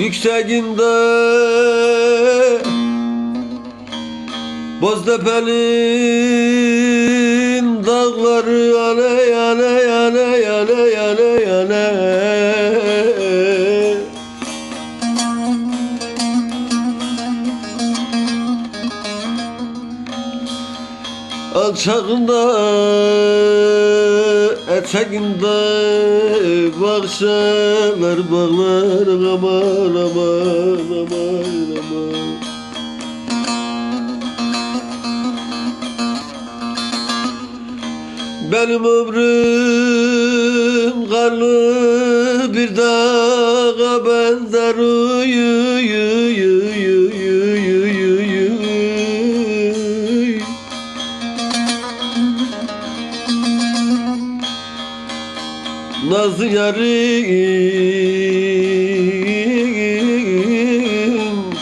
Yükseğinde Boztepe'nin dağları aley aley aley aley aley aley Alçağında eteğinde bahçeler bağlar aman aman aman aman. Benim ömrüm karlı bir dağa benzer uyu yu Nazlı yarim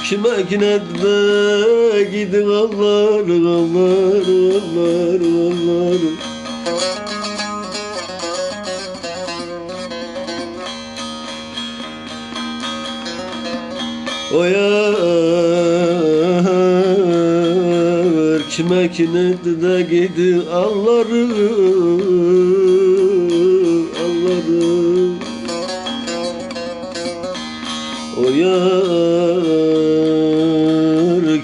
Kime kine de gidin Allah Allah Allah Allah O yar kime kine de gidi ağladım O yar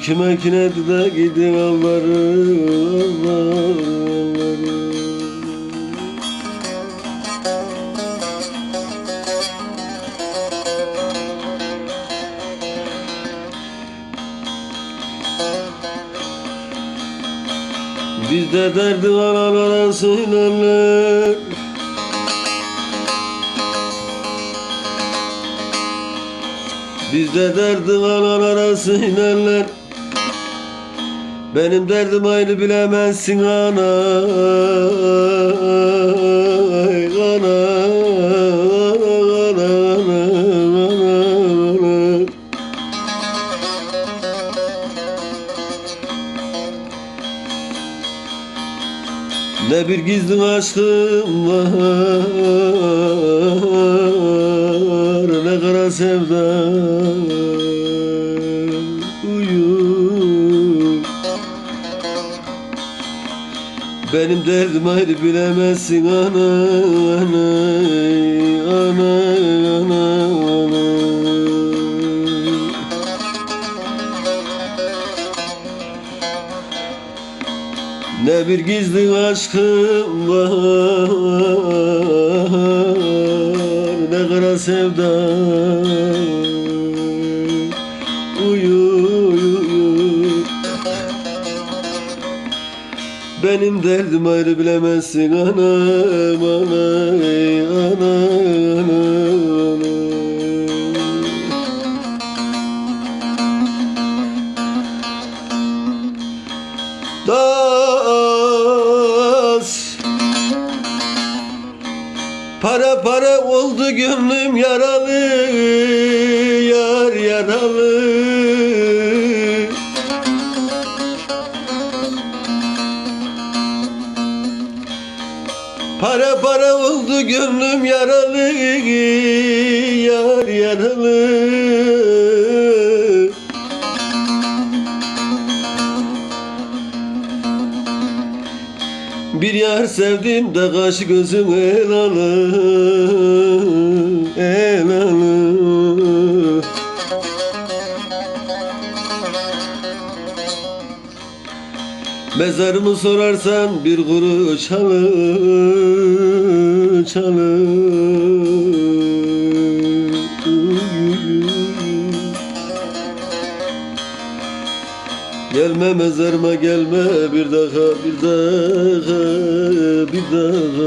kime kinede gidim alları alları Bizde derdi var anadan söylerler. Bizde derdi analara söylerler Benim derdim aynı bilemezsin ana. Ana ana ana ana ana Ne bir gizli aşkım var Benim derdim ayrı bilemezsin. Ana ana ana ana ana. Ne bir gizli aşkım var Benim derdim ayrı bilemezsin. Anam anam anam anam. Das Para para oldu gönlüm yaralı Yar yaralı Para para oldu gönlüm yaralı Yar yaralı. Bir yar sevdim de kaş gözüm el alır El alır Mezarımı sorarsan bir kuruş alır Çalır. Gelme mezarıma gelme bir daha bir daha bir daha